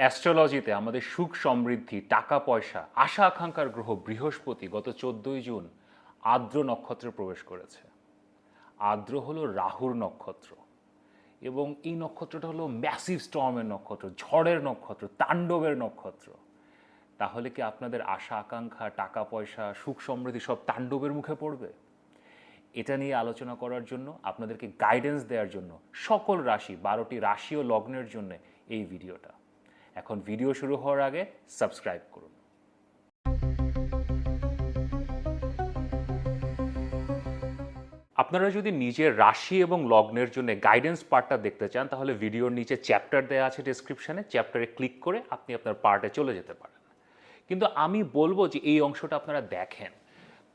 অ্যাস্ট্রোলজিতে আমাদের সুখ সমৃদ্ধি, টাকা, পয়সা, আশা, আকাঙ্ক্ষার গ্রহ বৃহস্পতি গত চোদ্দই জুন আর্দ্র নক্ষত্রে প্রবেশ করেছে। আর্দ্র হলো রাহুর নক্ষত্র এবং এই নক্ষত্রটা হলো ম্যাসিভ স্টর্মের নক্ষত্র, ঝড়ের নক্ষত্র, তাণ্ডবের নক্ষত্র। তাহলে কি আপনাদের আশা, আকাঙ্ক্ষা, টাকা, পয়সা, সুখ সমৃদ্ধি সব তাণ্ডবের মুখে পড়বে? এটা নিয়ে আলোচনা করার জন্য, আপনাদেরকে গাইডেন্স দেওয়ার জন্য সকল রাশি, বারোটি রাশি ও লগ্নের জন্য এই ভিডিওটা এখন ভিডিও শুরু হওয়ার আগে সাবস্ক্রাইব করুন। আপনারা যদি নিজের রাশি এবং লগ্নের জন্য গাইডেন্স পার্টটা দেখতে চান, তাহলে ভিডিওর নিচে চ্যাপ্টার দেওয়া আছে ডিসক্রিপশনে চ্যাপ্টারে ক্লিক করে আপনি আপনার পার্টে চলে যেতে পারেন। কিন্তু আমি বলব যে এই অংশটা আপনারা দেখেন,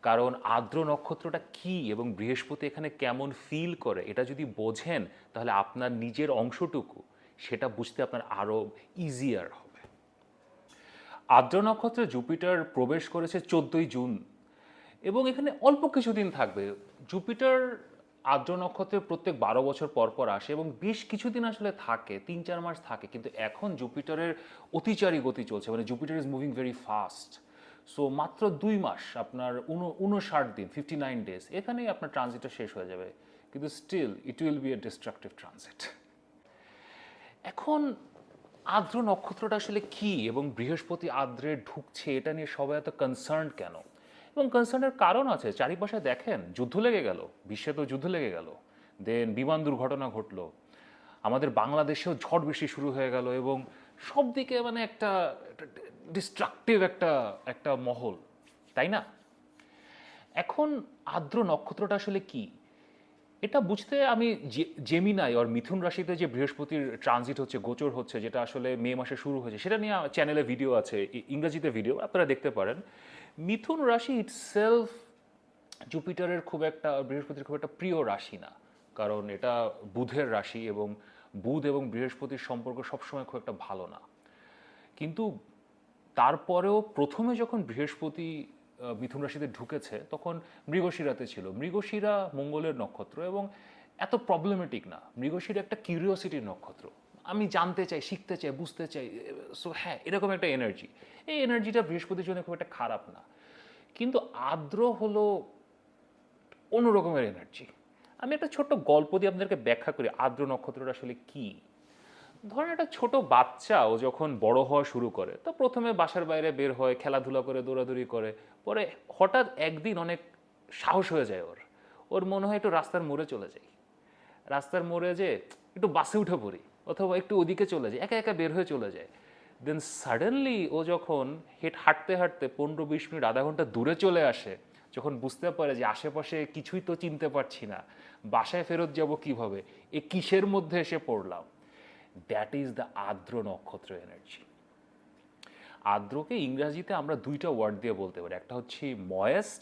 কারণ আর্দ্র নক্ষত্রটা কি এবং বৃহস্পতি এখানে কেমন ফিল করে, এটা যদি বোঝেন, তাহলে আপনার নিজের অংশটুকু সেটা বুঝতে আপনার আরও ইজিয়ার হবে। আর্দ্র নক্ষত্রে জুপিটার প্রবেশ করেছে চোদ্দোই জুন এবং এখানে অল্প কিছুদিন থাকবে। জুপিটার আর্দ্র নক্ষত্রে প্রত্যেক বারো বছর পর পর আসে এবং বেশ কিছুদিন আসলে থাকে, তিন চার মাস থাকে, কিন্তু এখন জুপিটারের অতিচারী গতি চলছে মানে Jupiter is moving very fast so মাত্র দুই মাস, আপনার উনষাট দিন ফিফটি নাইন ডেজ এখানেই আপনার ট্রানজিটটা শেষ হয়ে যাবে, কিন্তু still it will be a destructive transit এখন আর্দ্র নক্ষত্রটা আসলে কি এবং বৃহস্পতি আর্দ্রে ঢুকছে, এটা নিয়ে সবাই এত কনসার্ন কেন? এবং কনসার্নের কারণ আছে, চারিপাশে দেখেন, যুদ্ধ লেগে গেল, বিশ্বে তো যুদ্ধ লেগে গেল। দেন বিমান দুর্ঘটনা ঘটলো, আমাদের বাংলাদেশেও ঝড় বৃষ্টি শুরু হয়ে গেল এবং সব দিকে মানে একটা ডিস্ট্রাকটিভ একটা একটা মহল, তাই না? এখন আর্দ্র নক্ষত্রটা আসলে কি? এটা বুঝতে আমি জেমিনাই আর মিথুন রাশিতে যে বৃহস্পতির ট্রানজিট হচ্ছে, গোচর হচ্ছে, যেটা আসলে মে মাসে শুরু হয়েছে, সেটা নিয়ে চ্যানেলে ভিডিও আছে ইংরেজিতে ভিডিও আপনারা দেখতে পারেন। মিথুন রাশি ইটসেলফ জুপিটারের খুব একটা, বৃহস্পতির খুব একটা প্রিয় রাশি না, কারণ এটা বুধের রাশি এবং বুধ এবং বৃহস্পতির সম্পর্ক সবসময় খুব একটা ভালো না। কিন্তু তারপরেও প্রথমে যখন বৃহস্পতি মিথুন রাশিতে ঢুকেছে, তখন মৃগশিরাতে ছিল। মৃগশিরা মঙ্গলের নক্ষত্র এবং এত প্রবলেমেটিক না। মৃগশিরা একটা কিউরিওসিটির নক্ষত্র। আমি জানতে চাই, শিখতে চাই, বুঝতে চাই সো হ্যাঁ এরকম একটা এনার্জি এই এনার্জিটা বৃহস্পতির জন্য খুব একটা খারাপ না। কিন্তু আর্দ্র হলো অন্য রকমের এনার্জি আমি একটা ছোট্ট গল্প দিয়ে আপনাদেরকে ব্যাখ্যা করি, আর্দ্র নক্ষত্রটা আসলে কি? ধরেন একটা ছোট বাচ্চা ও যখন বড় হওয়া শুরু করে, তো প্রথমে বাসার বাইরে বের হয়, খেলাধুলা করে, দৌড়াদৌড়ি করে পরে হঠাৎ একদিন অনেক সাহস হয়ে যায় ওর। ওর মনে হয় একটু রাস্তার মোড়ে চলে যাই। রাস্তার মোড়ে যে একটু বাসে উঠে পড়ি অথবা একটু ওদিকে চলে যায় একা একা বের হয়ে চলে যায় দেন সাডেনলি ও যখন হেঁট হাঁটতে হাঁটতে পনেরো বিশ মিনিট, আধা ঘণ্টা দূরে চলে আসে, যখন বুঝতে পারে যে আশেপাশে কিছুই তো চিনতে পারছি না, বাসায় ফেরত যাব কীভাবে, এ কিসের মধ্যে এসে পড়লাম? দ্যাট ইজ দ্য আর্দ্র নক্ষত্র এনার্জি আর্দ্রকে ইংরাজিতে আমরা দুইটা ওয়ার্ড দিয়ে বলতে পারি। একটা হচ্ছে ময়েস্ট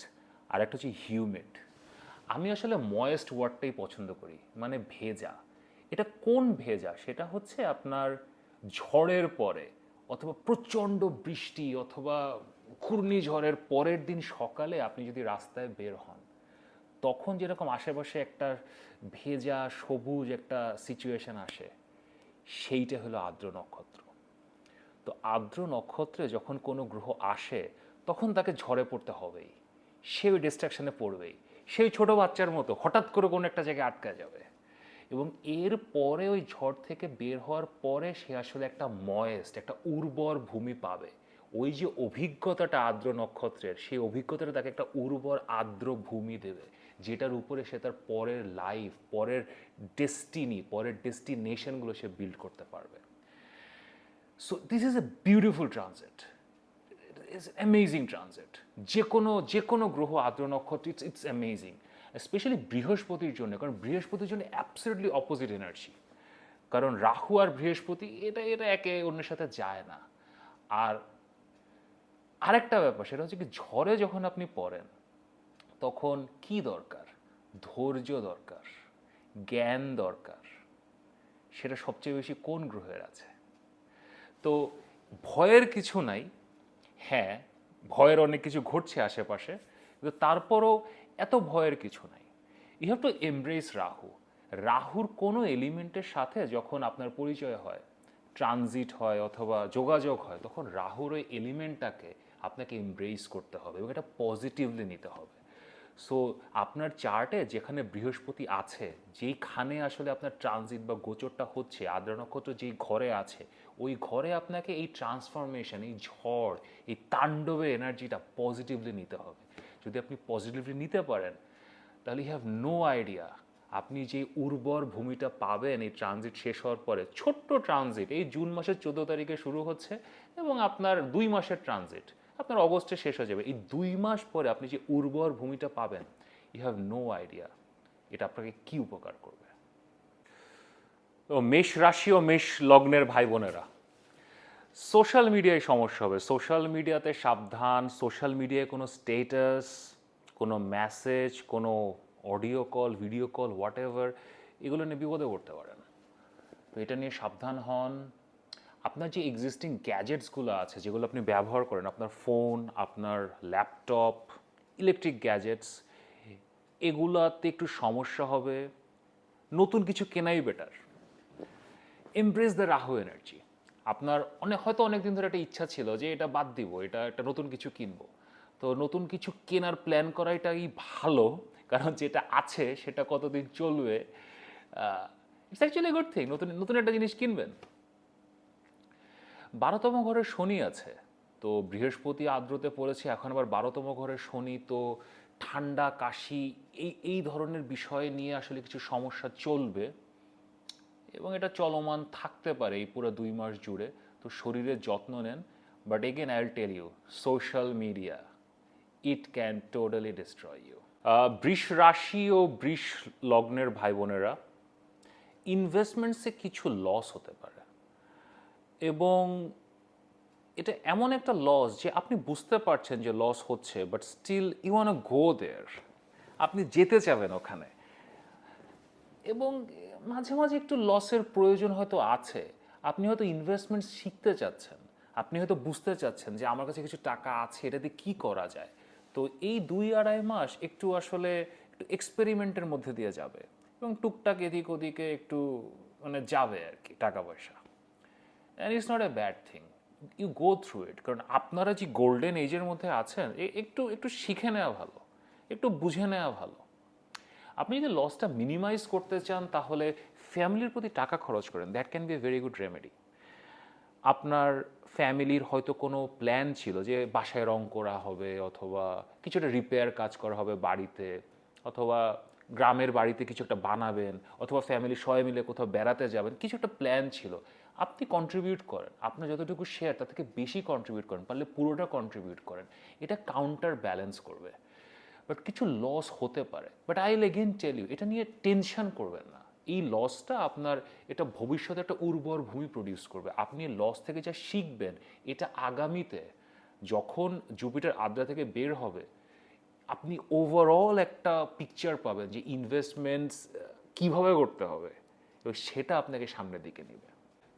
আর একটা হচ্ছে হিউমিড। আমি আসলে ময়েস্ট ওয়ার্ডটাই পছন্দ করি মানে ভেজা। এটা কোন ভেজা? সেটা হচ্ছে আপনার ঝড়ের পরে অথবা প্রচণ্ড বৃষ্টি অথবা ঘূর্ণিঝড়ের পরের দিন সকালে আপনি যদি রাস্তায় বের হন, তখন যেরকম আশেপাশে একটা ভেজা সবুজ একটা সিচুয়েশন আসে, সেইটা হলো আর্দ্র নক্ষত্র। তো আর্দ্র নক্ষত্রে যখন কোনো গ্রহ আসে, তখন তাকে ঝড়ে পড়তে হবেই। সে ওই ডিস্ট্রাকশনে পড়বেই। সেই ছোট বাচ্চার মতো হঠাৎ করে কোনো একটা জায়গায় আটকা যাবে। এবং এর পরে ওই ঝড় থেকে বের হওয়ার পরে সে আসলে একটা ময়েস্ট, একটা উর্বর ভূমি পাবে। ওই যে অভিজ্ঞতাটা আর্দ্র নক্ষত্রের, সেই অভিজ্ঞতাটা তাকে একটা উর্বর, আর্দ্র ভূমি দেবে, যেটার উপরে সে তার পরের লাইফ পরের ডেস্টিনি পরের ডেস্টিনেশনগুলো সে বিল্ড করতে পারবে। So this is a beautiful transit it's amazing transit যে কোনো যে কোনো গ্রহ আদ্র নক্ষত্র ইটস ইটস অ্যামেজিং স্পেশালি বৃহস্পতির জন্য, কারণ বৃহস্পতির জন্য অ্যাবসলিউটলি অপোজিট এনার্জি কারণ রাহু আর বৃহস্পতি, এটা এটা একে অন্যের সাথে যায় না। আর আরেকটা ব্যাপার, সেটা হচ্ছে কি, ঝড়ে যখন আপনি পড়েন, তখন কি দরকার? ধৈর্য দরকার, জ্ঞান দরকার। সেটা সবচেয়ে বেশি কোন গ্রহের আছে? তো ভয়ের কিছু নাই। হ্যাঁ ভয়ের অনেক কিছু ঘটছে আশেপাশে, কিন্তু তারপরও এত ভয়ের কিছু নাই। You have to embrace Rahu রাহুর কোনো এলিমেন্টের সাথে যখন আপনার পরিচয় হয়, ট্রানজিট হয় অথবা যোগাযোগ হয়, তখন রাহুর ওই এলিমেন্টটাকে আপনাকে এমব্রেস করতে হবে এবং এটা পজিটিভলি নিতে হবে। সো আপনার চার্টে যেখানে বৃহস্পতি আছে, যেইখানে আসলে আপনার ট্রানজিট বা গোচরটা হচ্ছে, আদ্রা নক্ষত্র যেই ঘরে আছে, ওই ঘরে আপনাকে এই ট্রান্সফরমেশন এই ঝড়, এই তাণ্ডবের এনার্জিটা পজিটিভলি নিতে হবে। যদি আপনি পজিটিভলি নিতে পারেন, তাহলে ইউ হ্যাভ নো আইডিয়া আপনি যে উর্বর ভূমিটা পাবেন, এই ট্রানজিট শেষ হওয়ার পরে, ছোট্ট ট্রানজিট এই জুন মাসের চোদ্দ তারিখে শুরু হচ্ছে এবং আপনার দুই মাসের ট্রানজিট আপনার অগস্টে শেষ হয়ে যাবে। এই দুই মাস পরে আপনি যে উর্বর ভূমিটা পাবেন ইউ হ্যাভ নো আইডিয়া এটা আপনাকে কি উপকার করবে। তো মেষ রাশি ও মেষ লগ্নের ভাই বোনেরা সোশ্যাল মিডিয়ায় সমস্যা হবে। সোশ্যাল মিডিয়াতে সাবধান সোশ্যাল মিডিয়ায় কোনো স্টেটাস কোনো মেসেজ কোনো audio call video call whatever এগুলো নিয়ে বিপদে পড়তে পারেন। তো এটা নিয়ে সাবধান হন আপনার যে এক্সিস্টিং গ্যাজেটসগুলো আছে, যেগুলো আপনি ব্যবহার করেন, আপনার ফোন আপনার ল্যাপটপ ইলেকট্রিক গ্যাজেটস এগুলাতে একটু সমস্যা হবে, নতুন কিছু কেনাই better embrace the Rahu energy আপনার অনেক হয়তো অনেক দিন ধরে একটা ইচ্ছা ছিল যে এটা বাদ দিব, এটা একটা নতুন কিছু কিনবো। তো নতুন কিছু কেনার প্ল্যান করাটাই ভালো, কারণ যেটা আছে সেটা কতদিন চলবে ইটস অ্যাকচুয়ালি গুড থিং নতুন নতুন একটা জিনিস কিনবেন। বারোতম ঘরে শনি আছে, তো বৃহস্পতি আদ্রতে পড়েছে, এখন আবার বারোতম ঘরে শনি, তো ঠান্ডা, কাশি, এই এই ধরনের বিষয় নিয়ে আসলে কিছু সমস্যা চলবে এবং এটা চলমান থাকতে পারে এই পুরো দুই মাস জুড়ে, তো শরীরের যত্ন নেন। But again I tell you social media it can totally destroy you বৃষ রাশি ও বৃষ লগ্নের ভাই বোনেরা ইনভেস্টমেন্টসে কিছু লস হতে পারে। এবং এটা এমন একটা লস যে আপনি বুঝতে পারছেন যে লস হচ্ছে but still you want go there আপনি যেতে চাবেন ওখানে। এবং মাঝে মাঝে একটু লসের প্রয়োজন হয়তো আছে। আপনি হয়তো ইনভেস্টমেন্ট শিখতে চাচ্ছেন। আপনি হয়তো বুঝতে চাচ্ছেন যে আমার কাছে কিছু টাকা আছে, এটা দিয়ে কী করা যায়? তো এই দুই আড়াই মাস একটু আসলে একটু এক্সপেরিমেন্টের মধ্যে দিয়ে যাবে। এবং টুকটাক এদিক ওদিকে একটু মানে যাবে আর কি, টাকা পয়সা। And it's not a bad thing you go through it কারণ আপনারা যে গোল্ডেন এজের মধ্যে আছেন একটু একটু শিখে নেওয়া ভালো। একটু বুঝে নেওয়া ভালো। আপনি যদি লসটা মিনিমাইজ করতে চান, তাহলে ফ্যামিলির প্রতি টাকা খরচ করেন। That can be a very good remedy আপনার ফ্যামিলির হয়তো কোনো প্ল্যান ছিল যে বাসায় রং করা হবে, অথবা কিছু একটা রিপেয়ার কাজ করা হবে বাড়িতে, অথবা গ্রামের বাড়িতে কিছু একটা বানাবেন, অথবা ফ্যামিলি সবাই মিলে কোথাও বেড়াতে যাবেন, কিছু একটা প্ল্যান ছিল। আপনি কন্ট্রিবিউট করেন। আপনার যতটুকু শেয়ার তার থেকে বেশি কন্ট্রিবিউট করেন, পারলে পুরোটা কন্ট্রিবিউট করেন। এটা কাউন্টার ব্যালেন্স করবে। বাট কিছু লস হতে পারে। But I again tell you এটা নিয়ে টেনশন করবেন না। এই লসটা আপনার, এটা ভবিষ্যতে একটা উর্বর ভূমি প্রডিউস করবে। আপনি লস থেকে যা শিখবেন, এটা আগামীতে যখন জুপিটার আদ্রা থেকে বের হবে, আপনি ওভারঅল একটা পিকচার পাবেন যে ইনভেস্টমেন্টস কীভাবে করতে হবে। এবং সেটা আপনাকে সামনের দিকে নেবে।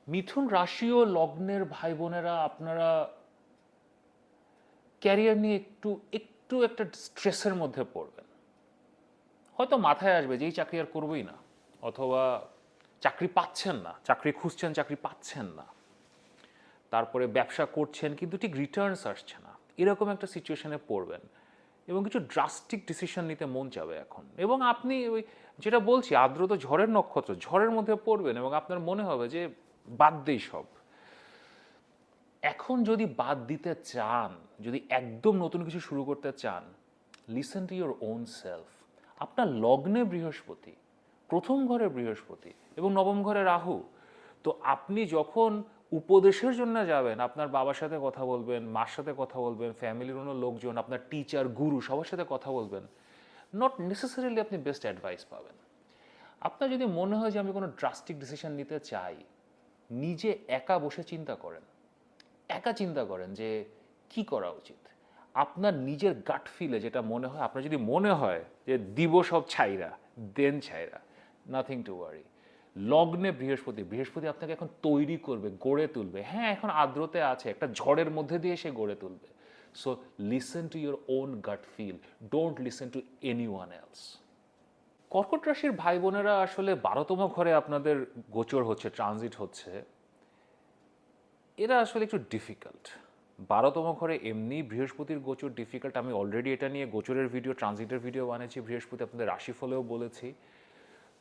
মিথুন রাশি ও লগ্নের ভাই বোনেরা আপনারা ক্যারিয়ার নিয়ে একটু একটু একটা স্ট্রেসের মধ্যে পড়বেন। হয়তো মাথায় আসবে যে এই চাকরি আর করবোই না, অথবা চাকরি পাচ্ছেন না, চাকরি খুঁজছেন, চাকরি পাচ্ছেন না। তারপরে ব্যবসা করছেন, কিন্তু ঠিক রিটার্নস আসছে না। এরকম একটা সিচুয়েশনে পড়বেন এবং কিছু ড্রাস্টিক ডিসিশন নিতে মন যাবে এখন। এবং আপনি ওই যেটা বলছি, আর্দ্রত ঝড়ের নক্ষত্র, ঝড়ের মধ্যে পড়বেন এবং আপনার মনে হবে যে বাদ দেই সব। এখন যদি বাদ দিতে চান, যদি একদম নতুন কিছু শুরু করতে চান listen to your own self আপনার লগ্নে বৃহস্পতি, প্রথম ঘরে বৃহস্পতি এবং নবম ঘরে রাহু। তো আপনি যখন উপদেশের জন্য যাবেন, আপনার বাবার সাথে কথা বলবেন, মার সাথে কথা বলবেন ফ্যামিলির অন্য লোকজন, আপনার টিচার গুরু সবার সাথে কথা বলবেন নট নেসেসারিলি আপনি বেস্ট অ্যাডভাইস পাবেন। আপনার যদি মনে হয় যে আমি কোনো ড্রাস্টিক ডিসিশন নিতে চাই নিজে একা বসে চিন্তা করেন। একা চিন্তা করেন যে কি করা উচিত? আপনার নিজের গাট ফিলে যেটা মনে হয়, আপনার যদি মনে হয় যে দিব সব ছাইরা, দেন ছাইরা নাথিং টু ওয়ারি লগ্নে বৃহস্পতি বৃহস্পতি আপনাকে এখন তৈরি করবে, গড়ে তুলবে। হ্যাঁ এখন আর্দ্রতে আছে, একটা ঝড়ের মধ্যে দিয়ে সে গড়ে তুলবে। So listen to your own gut feel don't listen to anyone else কর্কট রাশির ভাই বোনেরা আসলে বারোতম ঘরে আপনাদের গোচর হচ্ছে ট্রানজিট হচ্ছে। এরা আসলে একটু ডিফিকাল্ট বারোতম ঘরে এমনি বৃহস্পতির গোচর ডিফিকাল্ট আমি অলরেডি এটা নিয়ে গোচরের ভিডিও ট্রানজিটের ভিডিও বানিয়েছি, বৃহস্পতি আপনাদের রাশিফলেও বলেছি।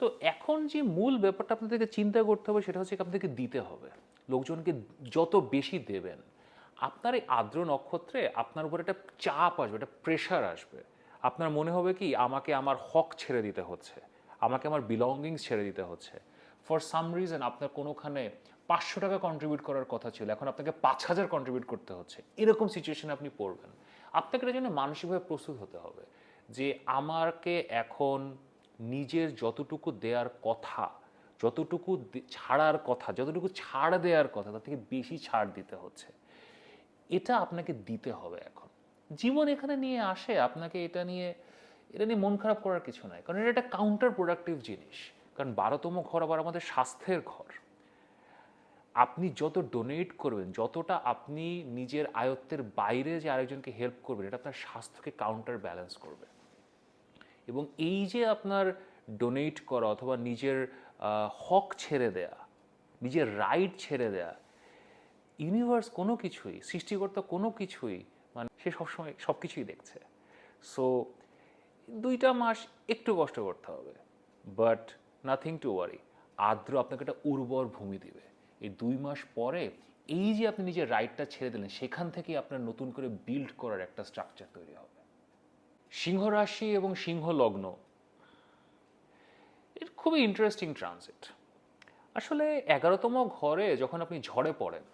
তো এখন যে মূল ব্যাপারটা আপনাদেরকে চিন্তা করতে হবে, সেটা হচ্ছে আপনাদেরকে দিতে হবে। লোকজনকে যত বেশি দেবেন, আপনার এই আর্দ্র নক্ষত্রে আপনার উপর একটা চাপ আসবে, একটা প্রেশার আসবে। আপনার মনে হবে কি, আমাকে আমার হক ছেড়ে দিতে হচ্ছে, আমাকে আমার বিলঙ্গিংস ছেড়ে দিতে হচ্ছে। ফর সাম রিজন আপনার কোনোখানে পাঁচশো টাকা কন্ট্রিবিউট করার কথা ছিল, এখন আপনাকে পাঁচ হাজার কন্ট্রিবিউট করতে হচ্ছে। এরকম সিচুয়েশনে আপনি পড়বেন। আপনাকে এটার জন্য মানসিকভাবে প্রস্তুত হতে হবে যে আমাকে এখন নিজের যতটুকু দেওয়ার কথা, যতটুকু ছাড়ার কথা, যতটুকু ছাড় দেওয়ার কথা, তার থেকে বেশি ছাড় দিতে হচ্ছে। এটা আপনাকে দিতে হবে এখন। জীবন এখানে নিয়ে আসে, আপনাকে এটা নিয়ে এটা নিয়ে মন খারাপ করার কিছু নাই। কারণ এটা একটা কাউন্টার প্রোডাক্টিভ জিনিস। কারণ বারোতম ঘর আবার আমাদের স্বাস্থ্যের ঘর। আপনি যত ডোনেট করবেন, যতটা আপনি নিজের আয়ত্তের বাইরে যে আরেকজনকে হেল্প করবেন, এটা আপনার স্বাস্থ্যকে কাউন্টার ব্যালেন্স করবে। এবং এই যে আপনার ডোনেট করা অথবা নিজের হক ছেড়ে দেয়া, নিজের রাইট ছেড়ে দেয়া ইউনিভার্স কোনো কিছুই, সৃষ্টিকর্তা কোনো কিছুই মানে সে সবসময় সব কিছুই দেখছে। সো দুইটা মাস একটু কষ্ট করতে হবে। বাট নাথিং টু ওয়ারি আর্দ্র আপনাকে একটা উর্বর ভূমি দিবে। এই দুই মাস পরে এই যে আপনি নিজের রাইটটা ছেড়ে দিলেন, সেখান থেকে আপনার নতুন করে বিল্ড করার একটা স্ট্রাকচার তৈরি হবে। সিংহ রাশি এবং সিংহ লগ্ন। খুবই ইন্টারেস্টিং ট্রানজিট আসলে এগারোতম ঘরে যখন আপনি ঝড়ে পড়েন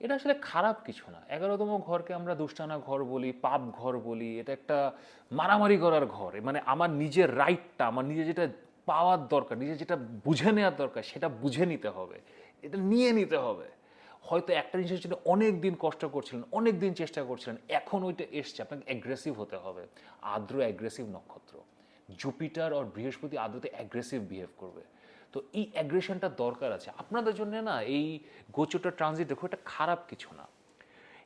এটা আসলে খারাপ কিছু না। এগারোতম ঘরকে আমরা দুষ্টানা ঘর বলি, পাপ ঘর বলি, এটা একটা মারামারি করার ঘর। মানে আমার নিজের রাইটটা আমার নিজে যেটা পাওয়ার দরকার, নিজে যেটা বুঝে নেওয়ার দরকার, সেটা বুঝে নিতে হবে। এটা নিয়ে নিতে হবে। হয়তো একটা জিনিসের জন্য অনেক দিন কষ্ট করছিলেন অনেক দিন চেষ্টা করছিলেন, এখন ওইটা এসছে, আপনাকে অ্যাগ্রেসিভ হতে হবে। আর্দ্র অ্যাগ্রেসিভ নক্ষত্র। জুপিটার আর বৃহস্পতি আদতে অ্যাগ্রেসিভ বিহেভ করবে। তো এই অ্যাগ্রেশনটা দরকার আছে। আপনাদের জন্য না এই গোচরটা ট্রানজিট দেখো, এটা খারাপ কিছু না।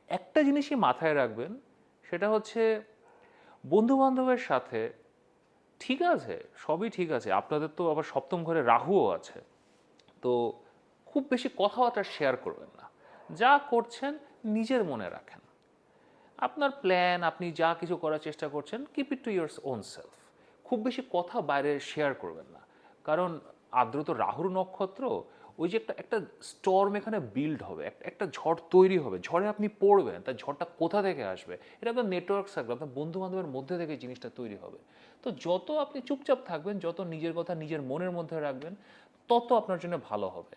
একটা জিনিসই মাথায় রাখবেন, সেটা হচ্ছে বন্ধু বান্ধবের সাথে ঠিক আছে, সবই ঠিক আছে। আপনাদের তো আবার সপ্তম ঘরে রাহুও আছে। তো খুব বেশি কথাবার্তা শেয়ার করবেন না। যা করছেন নিজের মনে রাখেন। আপনার প্ল্যান আপনি যা কিছু করার চেষ্টা করছেন keep it to yours own self খুব বেশি কথা বাইরে শেয়ার করবেন না। কারণ আর্দ্রত রাহুর নক্ষত্র, ওই যে একটা একটা স্টর্ম এখানে বিল্ড হবে একটা একটা ঝড় তৈরি হবে, ঝড়ে আপনি পড়বেন তার ঝড়টা কোথা থেকে আসবে? এটা আপনার নেটওয়ার্ক থাকবে আপনার বন্ধু বান্ধবের মধ্যে থেকে জিনিসটা তৈরি হবে। তো যত আপনি চুপচাপ থাকবেন, যত নিজের কথা নিজের মনের মধ্যে রাখবেন, তত আপনার জন্য ভালো হবে।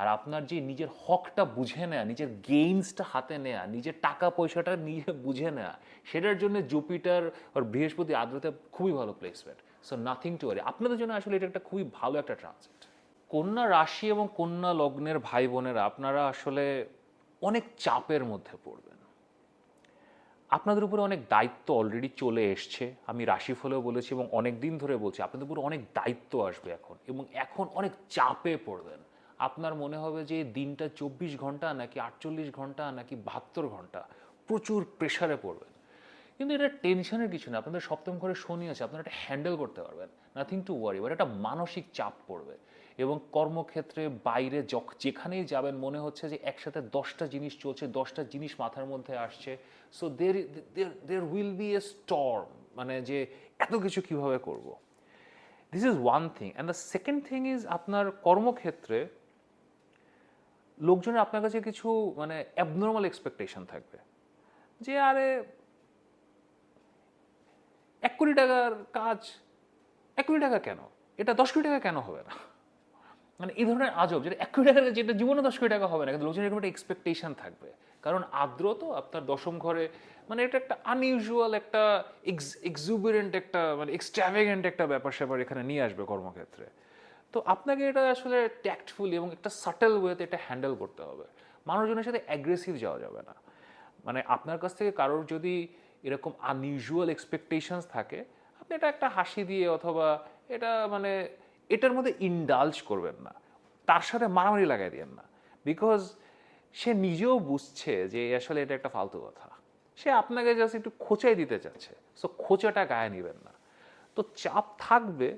আর আপনার যে নিজের হকটা বুঝে নেয়া, নিজের গেইনসটা হাতে নেয়া, নিজের টাকা পয়সাটা নিজে বুঝে নেয়া, সেটার জন্য জুপিটার আর বৃহস্পতি আদ্রতে খুবই ভালো placement so nothing to worry আপনাদের জন্য আসলে এটা একটা খুবই ভালো একটা ট্রানজিট কন্যা রাশি এবং কন্যা লগ্নের ভাই বোনেরা আপনারা আসলে অনেক চাপের মধ্যে পড়বেন। আপনাদের উপরে অনেক দায়িত্ব অলরেডি চলে এসছে। আমি রাশিফলেও বলেছি এবং অনেক দিন ধরে বলছি, আপনাদের উপরে অনেক দায়িত্ব আসবে এখন এবং এখন অনেক চাপে পড়বেন। আপনার মনে হবে যে দিনটা চব্বিশ ঘণ্টা নাকি আটচল্লিশ ঘণ্টা নাকি বাহাত্তর ঘণ্টা? প্রচুর প্রেশারে পড়বেন। কিন্তু এটা টেনশনের কিছু না। আপনাদের সপ্তম ঘরে শনি আছে, আপনারা এটা হ্যান্ডেল করতে পারবেন। নাথিং টু ওয়ারি বাট একটা মানসিক চাপ পড়বে। এবং কর্মক্ষেত্রে, বাইরে যখ- যেখানেই যাবেন, মনে হচ্ছে যে একসাথে দশটা জিনিস চলছে, দশটা জিনিস মাথার মধ্যে আসছে। So there there will be a storm মানে যে এত কিছু কীভাবে করব? This is one thing and the second thing is আপনার কর্মক্ষেত্রে লোকজনের আপনার কাছে কিছু মানে অ্যাবনর্মাল এক্সপেকটেশন থাকবে। যে আরে এক কোটি টাকার কাজ, এক কোটি টাকা কেন? এটা দশ কোটি টাকা কেন হবে না? মানে এই ধরনের আজব, যেটা এক কোটি টাকা, যেটা জীবনে দশ কোটি টাকা হবে না, কিন্তু লোকজনের একটা এক্সপেকটেশন থাকবে। কারণ আর্দ্র তো, আপনার দশম ঘরে মানে এটা একটা আনইউজুয়াল একটা এক্সুবিরেন্ট একটা মানে এক্সট্রাভেগেন্ট একটা ব্যাপার স্যাপার এখানে নিয়ে আসবে কর্মক্ষেত্রে। তো আপনাকে এটা আসলে ট্যাক্টফুলি এবং একটা সাটেল ওয়েতে এটা হ্যান্ডেল করতে হবে। মানুষজনের সাথে অ্যাগ্রেসিভ যাওয়া যাবে না। মানে আপনার কাছ থেকে কারোর যদি এরকম আনইউজুয়াল এক্সপেকটেশনস থাকে, আপনি এটা একটা হাসি দিয়ে অথবা এটা মানে এটার মধ্যে ইনডালজ করবেন না। তার সাথে মারামারি লাগাই দিয়েন না। বিকজ সে নিজেও বুঝছে যে আসলে এটা একটা ফালতু কথা। সে আপনাকে জাস্ট একটু খোঁচাই দিতে চাচ্ছে। সো খোঁচাটা গায়ে নেবেন না। তো চাপ থাকবে,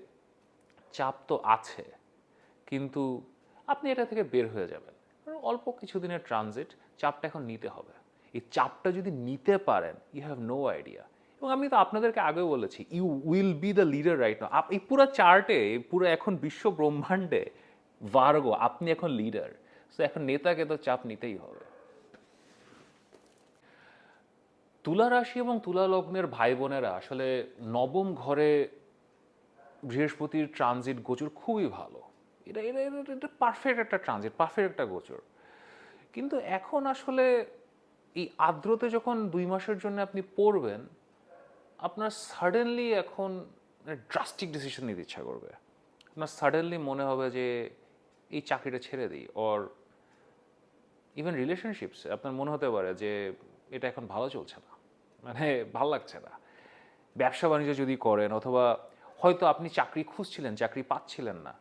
চাপ তো আছে, কিন্তু আপনি এটা থেকে বের হয়ে যাবেন। অল্প কিছুদিনের ট্রানজিট চাপটা এখন নিতে হবে। এই চাপটা যদি নিতে পারেন ইউ হ্যাভ নো আইডিয়া এবং আমি তো আপনাদেরকে আগেও বলেছি you will be the leader right না এই পুরো চার্টে পুরো এখন বিশ্ব ব্রহ্মাণ্ডে ভার্গো আপনি এখন লিডার সো এখন নেতাকে তো চাপ নিতেই হবে। তুলা রাশি এবং তুলা লগ্নের ভাই বোনেরা আসলে নবম ঘরে বৃহস্পতির ট্রানজিট গোচর খুবই ভালো। এটা, এটা- এটা পারফেক্ট একটা ট্রানজিট পারফেক্ট একটা গোচর। কিন্তু এখন আসলে এই আর্দ্রতে যখন দুই মাসের জন্য আপনি পড়বেন, আপনার সাডেনলি এখন ড্রাস্টিক ডিসিশন নিতে ইচ্ছা করবে। আপনার সাডেনলি মনে হবে যে এই চাকরিটা ছেড়ে দিই অর ইভেন রিলেশনশিপস আপনার মনে হতে পারে যে এটা এখন ভালো চলছে না মানে ভালো লাগছে না। ব্যবসা বাণিজ্য যদি করেন অথবা হয়তো আপনি চাকরি খুঁজছিলেন, চাকরি পাচ্ছিলেন না,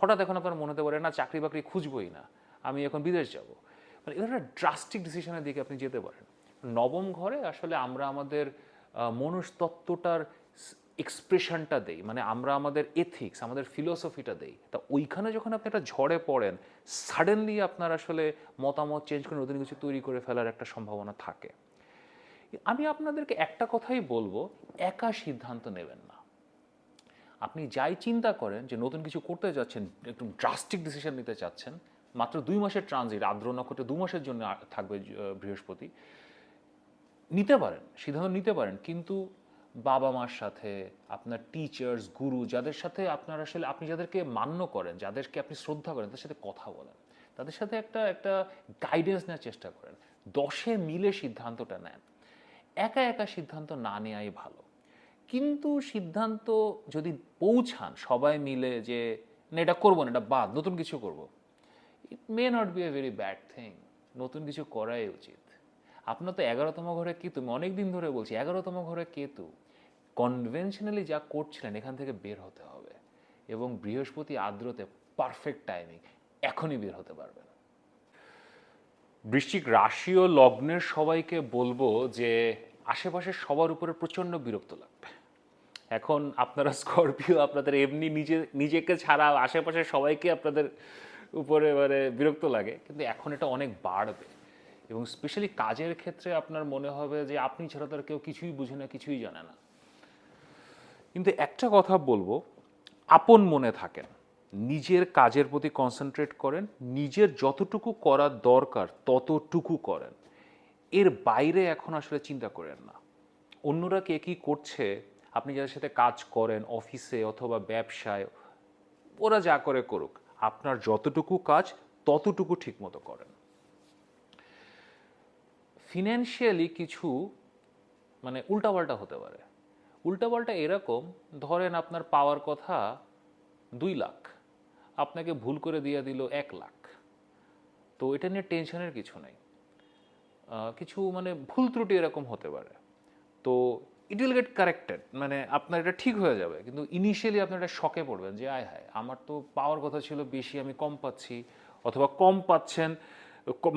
হঠাৎ এখন আপনার মনে হতে পারে, না চাকরি বাকরি খুঁজবই না, আমি এখন বিদেশ যাব। মানে এটা একটা ড্রাস্টিক ডিসিশনের দিকে আপনি যেতে পারেন। নবম ঘরে আসলে আমরা আমাদের মনস্তত্ত্বটার এক্সপ্রেশনটা দেই। মানে আমরা আমাদের এথিক্স আমাদের ফিলোসফিটা দেই। তা ওইখানে যখন আপনি একটা ঝড়ে পড়েন সাডেনলি আপনার আসলে মতামত চেঞ্জ করে নতুন কিছু তৈরি করে ফেলার একটা সম্ভাবনা থাকে। আমি আপনাদেরকে একটা কথাই বলব, একা সিদ্ধান্ত নেবেন না। আপনি যাই চিন্তা করেন যে নতুন কিছু করতে যাচ্ছেন একটু ড্রাস্টিক ডিসিশন নিতে চাচ্ছেন মাত্র দুই মাসের ট্রানজিট আর্দ্র নক্ষত্রে দু মাসের জন্য থাকবে বৃহস্পতি। নিতে পারেন, সিদ্ধান্ত নিতে পারেন, কিন্তু বাবা মার সাথে, আপনার টিচার্স গুরু যাদের সাথে আপনার আসলে, আপনি যাদেরকে মান্য করেন, যাদেরকে আপনি শ্রদ্ধা করেন, তাদের সাথে কথা বলেন। তাদের সাথে একটা একটা গাইডেন্স নেওয়ার চেষ্টা করেন। দশে মিলে সিদ্ধান্তটা নেন। একা একা সিদ্ধান্ত না নেওয়াই ভালো। কিন্তু সিদ্ধান্ত যদি পৌঁছান, সবাই মিলে যে, না, এটা করব না, এটা বাদ, নতুন কিছু করব। It may not be a very bad thing নতুন কিছু করাই উচিত। আপনার তো এগারোতম ঘরে কেতু, আমি অনেক দিন ধরে বলছি, এগারোতম ঘরে কেতু কনভেনশনালি যা করছিলেন এখান থেকে বের হতে হবে এবং বৃহস্পতি আর্দ্রতে পারফেক্ট টাইমিং এখনই বের হতে পারবেন। বৃশ্চিক রাশি ও লগ্নের সবাইকে বলব যে আশেপাশের সবার উপরে প্রচণ্ড বিরক্ত লাগবে। এখন আপনারা স্করপিও আপনাদের এমনি নিজে, নিজেকে ছাড়া আশেপাশের সবাইকে আপনাদের উপরে মানে বিরক্ত লাগে, কিন্তু এখন এটা অনেক বাড়বে। এবং স্পেশালি কাজের ক্ষেত্রে আপনার মনে হবে যে আপনি ছাড়া তো আর কেউ কিছুই বুঝে না, কিছুই জানে না। কিন্তু একটা কথা বলব, আপন মনে থাকেন, নিজের কাজের প্রতি কনসেন্ট্রেট করেন, নিজের যতটুকু করার দরকার ততটুকু করেন। এর বাইরে এখন আসলে চিন্তা করেন না। অন্যরা কে কী করছে, আপনি যাদের সাথে কাজ করেন, অফিসে অথবা ব্যবসায়, ওরা যা করে করুক। আপনার যতটুকু কাজ, ততটুকু ঠিকমতো করেন। ফিনান্সিয়ালি কিছু মানে উল্টাপাল্টা হতে পারে। উল্টাপাল্টা এরকম, ধরেন আপনার পাওয়ার কথা দুই লাখ, আপনাকে ভুল করে দিয়ে দিল এক লাখ। তো এটা নিয়ে টেনশনের কিছু নেই। কিছু মানে ভুল ত্রুটি এরকম হতে পারে। তো ইট উইল গেট কারেক্টেড মানে আপনার এটা ঠিক হয়ে যাবে। কিন্তু ইনিশিয়ালি আপনি একটা শকে পড়বেন যে, আয় হায়, আমার তো পাওয়ার কথা ছিল বেশি, আমি কম পাচ্ছি। অথবা, কম পাচ্ছেন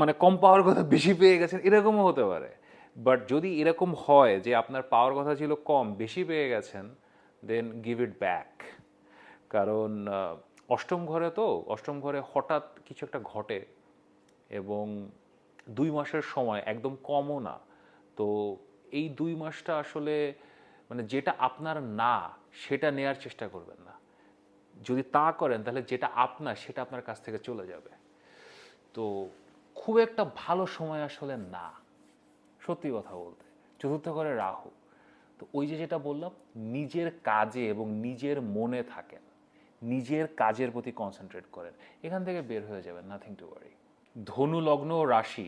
মানে কম পাওয়ার কথা বেশি পেয়ে গেছেন, এরকমও হতে পারে। বাট যদি এরকম হয় যে, আপনার পাওয়ার কথা ছিল কম, বেশি পেয়ে গেছেন দেন গিভ ইট ব্যাক কারণ অষ্টম ঘরে তো, অষ্টম ঘরে হঠাৎ কিছু একটা ঘটে এবং দুই মাসের সময় একদম কমও না। তো এই দুই মাসটা আসলে মানে যেটা আপনার না, সেটা নেয়ার চেষ্টা করবেন না। যদি তা করেন, তাহলে যেটা আপনার, সেটা আপনার কাছ থেকে চলে যাবে। তো খুব একটা ভালো সময় আসলে না, সত্যি কথা বলতে। চতুর্থ ঘরে রাহু। তো ওই যে যেটা বললাম, নিজের কাজে এবং নিজের মনে থাকেন। নিজের কাজের প্রতি কনসেন্ট্রেট করেন। এখান থেকে বের হয়ে যাবেন নাথিং টু ওয়ারি ধনু, লগ্ন, রাশি।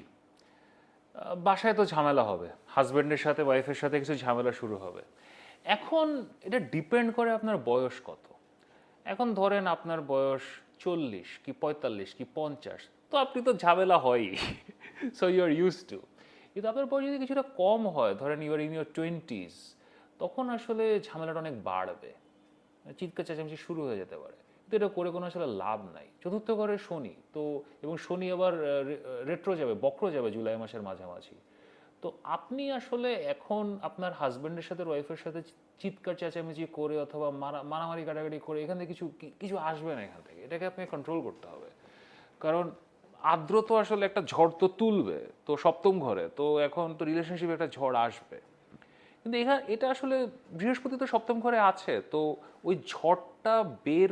বাসায় তো ঝামেলা হবে হাজব্যান্ডের সাথে ওয়াইফের সাথে কিছু ঝামেলা শুরু হবে। এখন এটা ডিপেন্ড করে আপনার বয়স কত। এখন ধরেন আপনার বয়স চল্লিশ কি পঁয়তাল্লিশ কি পঞ্চাশ, তো আপনি তো ঝামেলা হয়ই so you are used to কিন্তু আপনার বয়স যদি কিছুটা কম হয়, ধরেন you are in your twenties তখন আসলে ঝামেলাটা অনেক বাড়বে। চিৎকার চেঁচামেচি শুরু হয়ে যেতে পারে। কিন্তু এটা করে কোনো আসলে লাভ নাই। চতুর্থ ঘরে শনি, তো এবং শনি আবার রেট্রো যাবে, বক্র যাবে জুলাই মাসের মাঝামাঝি। তো আপনি আসলে এখন আপনার হাজব্যান্ডের সাথে ওয়াইফের সাথে চিৎকার, চেঁচামেচি করে অথবা মারা, মারামারি কাটাকাটি করে এখান থেকে কিছু কিছু আসবে না এখান থেকে, এটাকে আপনি কন্ট্রোল করতে হবে। কারণ আদ্র তো আসলে একটা ঝড় তো তুলবে, তো সপ্তম ঘরে, তো এখন তো রিলেশনশিপে একটা ঝড় আসবে। কিন্তু এখানে, এটা আসলে বৃহস্পতি তো সপ্তম ঘরে আছে, তো ওই ঝড়টা বের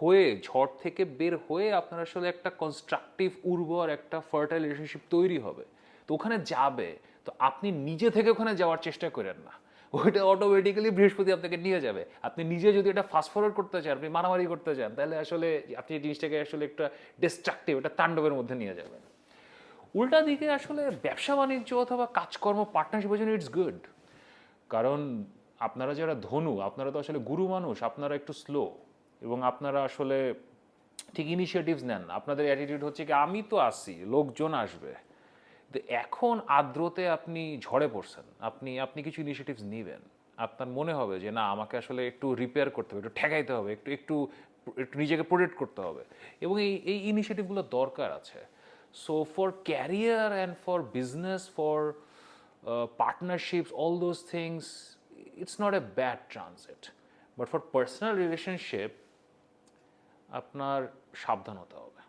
হয়ে, ঝড় থেকে বের হয়ে আপনার আসলে একটা কনস্ট্রাকটিভ উর্বর, একটা ফার্টাইল রিলেশনশিপ তৈরি হবে। তো ওখানে যাবে। তো আপনি নিজে থেকে ওখানে যাওয়ার চেষ্টা করেন না। ওইটা অটোমেটিক্যালি বৃহস্পতি আপনাকে নিয়ে যাবে। আপনি নিজে যদি এটা ফাস্ট ফরওয়ার্ড করতে চান, আপনি মারামারি করতে চান, তাহলে আসলে আপনি এই জিনিসটাকে আসলে একটা ডিস্ট্রাকটিভ একটা তাণ্ডবের মধ্যে নিয়ে যাবেন। উল্টা দিকে আসলে ব্যবসা বাণিজ্য অথবা কাজকর্ম পার্টনারশিপের জন্য ইটস গুড কারণ আপনারা যারা ধনু, আপনারা তো আসলে গুরু মানুষ, আপনারা একটু স্লো এবং আপনারা আসলে ঠিক ইনিশিয়েটিভস নেন আপনাদের অ্যাটিটিউড হচ্ছে কি আমি তো আসি লোকজন আসবে। তো এখন আদ্রতে আপনি ঝড়ে পড়ছেন আপনি আপনি কিছু ইনিশিয়েটিভস নেবেন। আপনার মনে হবে যে না আমাকে আসলে একটু রিপেয়ার করতে হবে একটু ঠেকাইতে হবে একটু একটু একটু নিজেকে প্রোটেক্ট করতে হবে। এবং এই এই ইনিশিয়েটিভগুলো দরকার আছে। So for career and for business for partnerships all those things it's not a bad transit. But for personal relationship, আপনার সাবধান হতে হবে।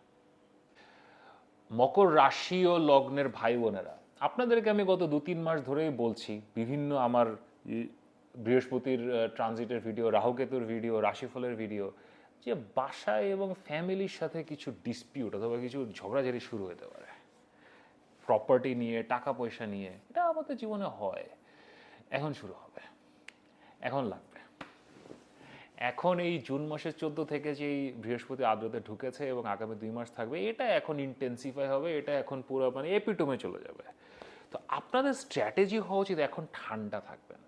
মকর রাশি ও লগ্নের ভাই বোনেরা, আপনাদেরকে আমি গত দু তিন মাস ধরেই বলছি, বিভিন্ন আমার বৃহস্পতির ট্রানজিটের ভিডিও রাহুকেতুর ভিডিও রাশিফলের ভিডিও যে বাসায় এবং ফ্যামিলির সাথে কিছু ডিসপিউট অথবা কিছু ঝগড়াঝাড়ি শুরু হতে পারে। প্রপার্টি নিয়ে টাকা পয়সা নিয়ে, এটা আমাদের জীবনে হয়। এখন শুরু হবে। এখন লাগবে। এখন এই জুন মাসের চোদ্দ থেকে যে এই বৃহস্পতি আদ্রতে ঢুকেছে এবং আগামী দুই মাস থাকবে, এটা এখন ইন্টেন্সিফাই হবে, এটা এখন পুরো মানে এপিটোমে চলে যাবে। তো আপনাদের স্ট্র্যাটেজি হওয়া উচিত এখন ঠান্ডা থাকবেন।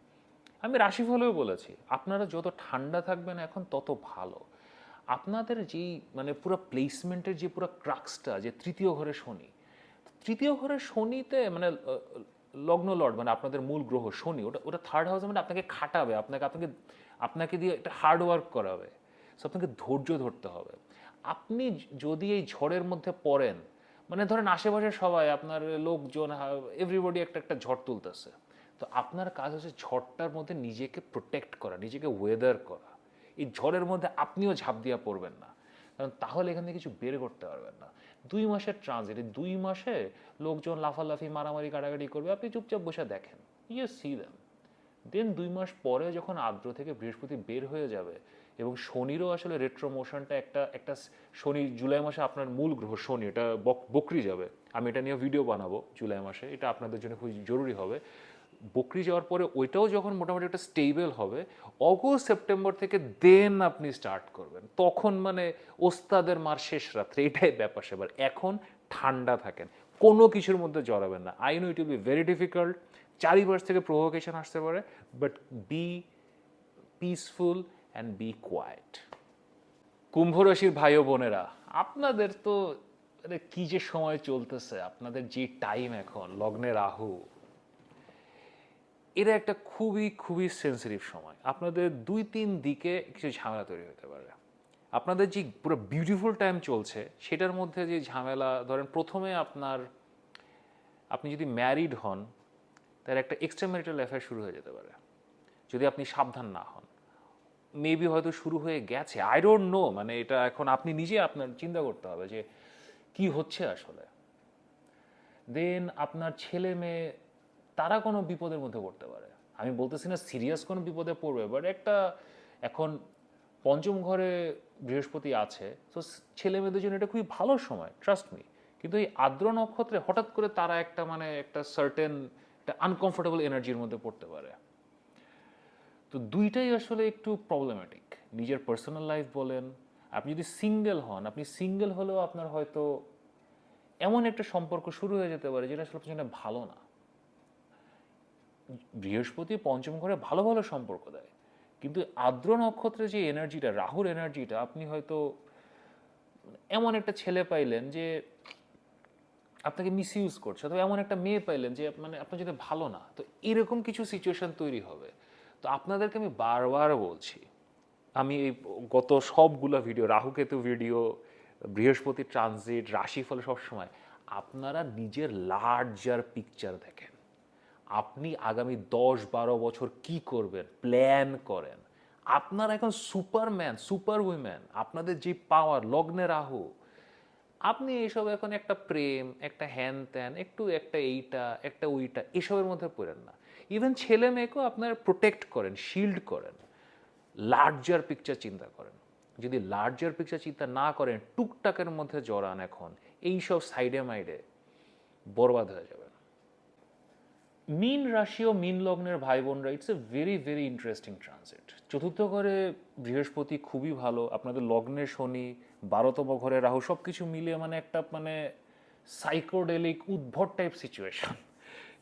আমি রাশিফলেও বলেছি, আপনারা যত ঠান্ডা থাকবেন এখন, তত ভালো। আপনাদের যেই মানে পুরো প্লেসমেন্টের যে পুরো ক্রাক্সটা, যে তৃতীয় ঘরে শনি, তৃতীয় ঘরে শনিতে মানে লগ্ন লর্ড মানে আপনাদের মূল গ্রহ শনি, ওটা ওটা থার্ড হাউসে মানে আপনাকে খাটাবে, আপনাকে আপনাকে আপনাকে দিয়ে একটা হার্ড ওয়ার্ক করাবে সো আপনাকে ধৈর্য ধরতে হবে। আপনি যদি এই ঝড়ের মধ্যে পড়েন মানে ধরেন আশেপাশে সবাই, আপনার লোকজন এভরিবডি একটা একটা ঝড় তুলতেছে। তো আপনার কাজ হচ্ছে ঝড়টার মধ্যে নিজেকে প্রোটেক্ট করা, নিজেকে ওয়েদার করা। এই ঝড়ের মধ্যে আপনিও ঝাঁপ দিয়া পড়বেন না। কারণ তাহলে এখান থেকে কিছু বের করতে পারবেন না। দুই মাসের ট্রানজিট দুই মাসে লোকজন লাফালাফি, মারামারি কাটাকাটি করবে, আপনি চুপচাপ বসে দেখেন। ইয়ে সি দেন দেন দুই মাস পরে যখন আর্দ্র থেকে বৃহস্পতি বের হয়ে যাবে এবং শনিরও আসলে রেট্রো মোশনটা একটা একটা শনি জুলাই মাসে আপনার মূল গ্রহ শনি, এটা বক- বকরি যাবে। আমি এটা নিয়ে ভিডিও বানাবো জুলাই মাসে, এটা আপনাদের জন্য খুব জরুরি হবে। বকরি যাওয়ার পরে ওইটাও যখন মোটামুটি একটা স্টেবল হবে অগস্ট সেপ্টেম্বর থেকে দেন আপনি স্টার্ট করবেন। তখন মানে ওস্তাদের মার শেষ রাত্রে, এটাই ব্যাপার সেবার। এখন ঠান্ডা থাকেন, কোনো কিছুর মধ্যে জড়াবেন না। I know it will be very difficult চারিপাশ থেকে প্রভোকেশন আসতে পারে but be peaceful and be quiet কুম্ভ রাশির ভাই বোনেরা, আপনাদের তো মানে কি যে সময় চলতেছে, আপনাদের যে টাইম এখন, লগ্নে রাহু, এটা একটা খুবই খুবই সেন্সিটিভ সময়। আপনাদের দুই, তিন দিকে কিছু ঝামেলা তৈরি হতে পারে। আপনাদের যে পুরো বিউটিফুল টাইম চলছে, সেটার মধ্যে যে ঝামেলা, ধরেন প্রথমে আপনার, আপনি যদি ম্যারিড হন তার একটা এক্সট্রা ম্যারিটাল অ্যাফেয়ার শুরু হয়ে যেতে পারে। যদি আপনি সাবধান না হন। মেবি হয়তো শুরু হয়ে গেছে। আই ডোন্ট নো মানে এটা এখন আপনি নিজে আপনার চিন্তা করতে হবে যে কি হচ্ছে আসলে। দেন আপনার ছেলে মেয়ে, তারা কোনো বিপদের মধ্যে পড়তে পারে। আমি বলতেছি না সিরিয়াস কোনো বিপদে পড়বে বাট একটা এখন পঞ্চম ঘরে বৃহস্পতি আছে তো ছেলে মেয়েদের জন্য এটা খুবই ভালো সময় ট্রাস্ট মি কিন্তু এই আর্দ্র নক্ষত্রে হঠাৎ করে তারা একটা মানে একটা সার্টেন একটা আনকমফোর্টেবল এনার্জির মধ্যে পড়তে পারে। তো দুইটাই আসলে একটু প্রবলেম্যাটিক নিজের পার্সোনাল লাইফ বলেন, আপনি যদি সিঙ্গেল হন, আপনি সিঙ্গেল হলেও আপনার হয়তো এমন একটা সম্পর্ক শুরু হয়ে যেতে পারে যেটা আসলে আপনার ভালো না। বৃহস্পতি পঞ্চম ঘরে ভালো ভালো সম্পর্ক দেয়, কিন্তু আর্দ্র নক্ষত্রে যে এনার্জিটা রাহুর এনার্জিটা আপনি হয়তো এমন একটা ছেলে পাইলেন যে আপনাকে মিস ইউজ করছে, অথবা এমন একটা মেয়ে পাইলেন যে মানে আপনার জন্য ভালো না, তো এরকম কিছু সিচুয়েশন তৈরি হবে। তো আপনাদেরকে আমি বারবার বলছি, আমি এই গত সবগুলো ভিডিও রাহুকেতু ভিডিও বৃহস্পতি ট্রানজিট রাশিফল সবসময়, আপনারা নিজের লার্জার পিকচার দেখেন। আপনি আগামী দশ বারো বছর কি করবেন প্ল্যান করেন। আপনারা এখন সুপারম্যান সুপার উইম্যান আপনাদের যে পাওয়ার লগ্নে রাহু আপনি এইসব এখন একটা প্রেম, একটা হ্যান ত্যান একটু একটা এইটা, একটা ওইটা, এসবের মধ্যে পড়েন না। ইভেন ছেলে মেয়েকেও আপনার প্রোটেক্ট করেন শিল্ড করেন লার্জার পিকচার চিন্তা করেন। যদি লার্জার পিকচার চিন্তা না করেন, টুকটাকের মধ্যে জড়ান এখন এইসব সাইডে মাইডে বরবাদ হয়ে যাবেন মিন রাশি ও মিন লগ্নের ভাই বোনরা it's a very very interesting transit চতুর্থ ঘরে বৃহস্পতি খুবই ভালো, আপনাদের লগ্নের শনি বারোতম ঘরে রাহু সব কিছু মিলিয়ে মানে একটা মানে সাইকোডেলিক উদ্ভট টাইপ সিচুয়েশন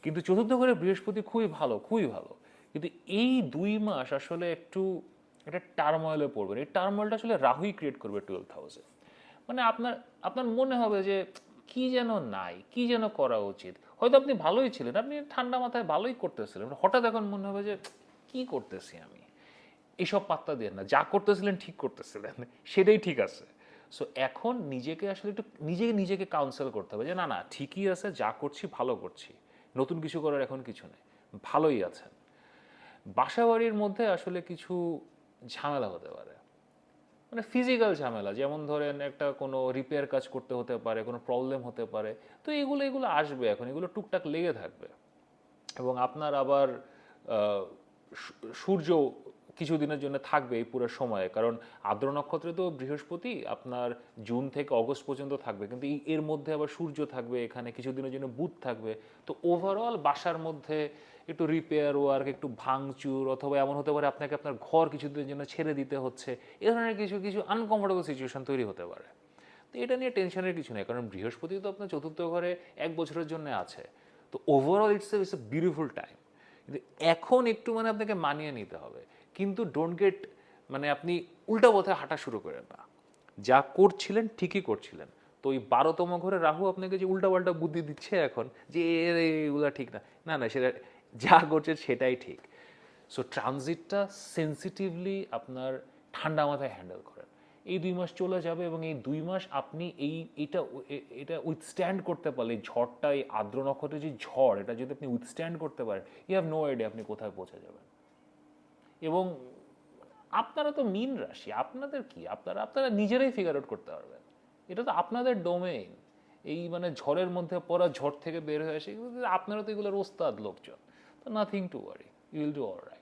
কিন্তু চতুর্থ ঘরে বৃহস্পতি খুবই ভালো খুবই ভালো। কিন্তু এই দুই মাস আসলে একটু একটা টার্ময়েলে পড়বেন। এই টার্ময়েলটা আসলে রাহুই ক্রিয়েট করবে টুয়েলভ হাউসে মানে আপনার আপনার মনে হবে যে কি যেন নাই, কি যেন করা উচিত। হয়তো আপনি ভালোই ছিলেন, আপনি ঠান্ডা মাথায় ভালোই করতেছিলেন হঠাৎ এখন মনে হবে যে কি করতেছি আমি? এসব পাত্তা দিয়ে না, যা করতেছিলেন ঠিক করতেছিলেন, সেটাই ঠিক আছে। সো এখন নিজেকে আসলে একটু নিজেকে নিজেকে কাউন্সেল করতে হবে যে, না না, ঠিকই আছে, যা করছি ভালো করছি। নতুন কিছু করার এখন কিছু নেই। ভালোই আছেন। বাসাবাড়ির মধ্যে আসলে কিছু ঝামেলা হতে পারে। মানে ফিজিক্যাল ঝামেলা, যেমন ধরেন একটা কোনো রিপেয়ার কাজ করতে হতে পারে, কোনো প্রবলেম হতে পারে। তো এগুলো এগুলো আসবে এখন, এগুলো টুকটাক লেগে থাকবে। এবং আপনার আবার সূর্য কিছুদিনের জন্য থাকবে এই পুরো সময়ে। কারণ আদ্র নক্ষত্রে তো বৃহস্পতি আপনার জুন থেকে অগস্ট পর্যন্ত থাকবে। কিন্তু এর মধ্যে আবার সূর্য থাকবে, এখানে কিছুদিনের জন্য বুধ থাকবে। তো ওভারঅল বাসার মধ্যে একটু রিপেয়ার ওয়ার্ক একটু ভাঙচুর অথবা এমন হতে পারে আপনাকে আপনার ঘর কিছুদিনের জন্য ছেড়ে দিতে হচ্ছে, এ ধরনের কিছু কিছু আনকমফোর্টেবল সিচুয়েশন তৈরি হতে পারে। তো এটা নিয়ে টেনশনের কিছু নেই, কারণ বৃহস্পতি তো আপনার চতুর্থ ঘরে এক বছরের জন্য আছে। তো overall it's it's a beautiful time কিন্তু এখন একটু মানে আপনাকে মানিয়ে নিতে হবে। কিন্তু ডোন্ট গেট মানে আপনি উল্টা পথে হাঁটা শুরু করেন না। যা করছিলেন ঠিকই করছিলেন। তো ওই বারোতম ঘরে রাহু আপনাকে যে উল্টা পাল্টা বুদ্ধি দিচ্ছে এখন, যে এগুলা ঠিক না। না না, সেটা যা করছে সেটাই ঠিক। সো ট্রানজিটটা সেন্সিটিভলি আপনার ঠান্ডা মাথায় হ্যান্ডেল করেন। এই দুই মাস চলে যাবে এবং এই দুই মাস আপনি এই, এটা এটা উইথস্ট্যান্ড করতে পারলে ঝড়টা, এই আর্দ্র নক্ষত্রের যে ঝড়, এটা যদি আপনি উইথস্ট্যান্ড করতে পারেন ইউ হ্যাভ নো আইডিয়া আপনি কোথায় পৌঁছে যাবেন। এবং আপনারা তো মিন রাশি, আপনাদের কি? আপনারা আপনারা নিজেরাই ফিগার আউট করতে পারবেন। এটা তো আপনাদের ডোমেইন এই মানে ঝড়ের মধ্যে পড়া ঝড় থেকে বের হয়ে আসে, আপনারা তো এগুলোর ওস্তাদ লোকজন। তো nothing to worry you'll do all right